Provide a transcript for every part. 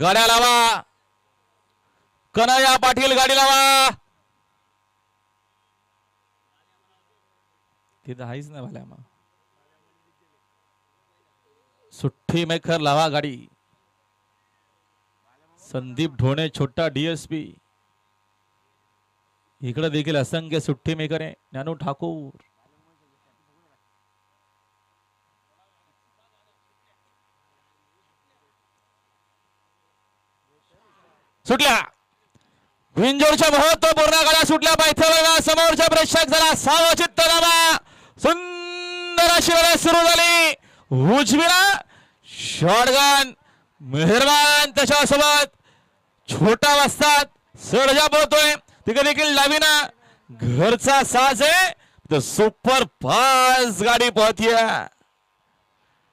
गाड्या लावा. कनया पाटील गाडी लावा. तिथं आहेच ना भल्या मग. सुट्टी मेकर लावा गाडी. संदीप ढोणे छोटा डीएसपी इकडे देखील असंख्य सुट्टी मेकर आहे. ज्ञानू ठाकूर. सुटल्या. विंजोरच्या महत्त्वपूर्ण गाड्या सुटल्या पाहिजे समोरच्या प्रेक्षक झाला सावचित तणावा सुंदर अशी लढत सुरू झाली. उजवीला शॉटगन मेहरबान त्याच्यासोबत. छोटा वाजतात सरजा बोलतोय तिकडे देखील लावीना. घरचा साज आहे. तर सुपर फास्ट गाडी पळतीय.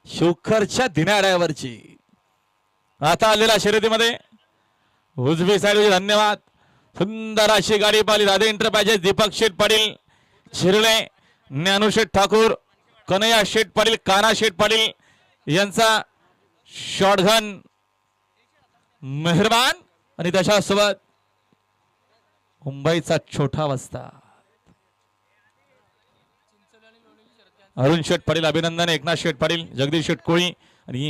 शुखरच्या दिनाड्यावरची. आता आलेल्या शर्यतीमध्ये. उजवी साईड धन्यवाद. सुंदर अशी गाडी पाहिली. राधे इंटरप्राइजेस दीपक शेठ पाटील शिरले ज्ञानू शेठ ठाकूर कनया शेठ पाटील काना शेठ पाटील यांचा शॉटगन मेहरबान. आणि त्याच्यासोबत मुंबईचा छोटा वस्ता. अरुण शेठ पाटील अभिनंदन. एकनाथ शेठ पाटील जगदीश शेठ कोळी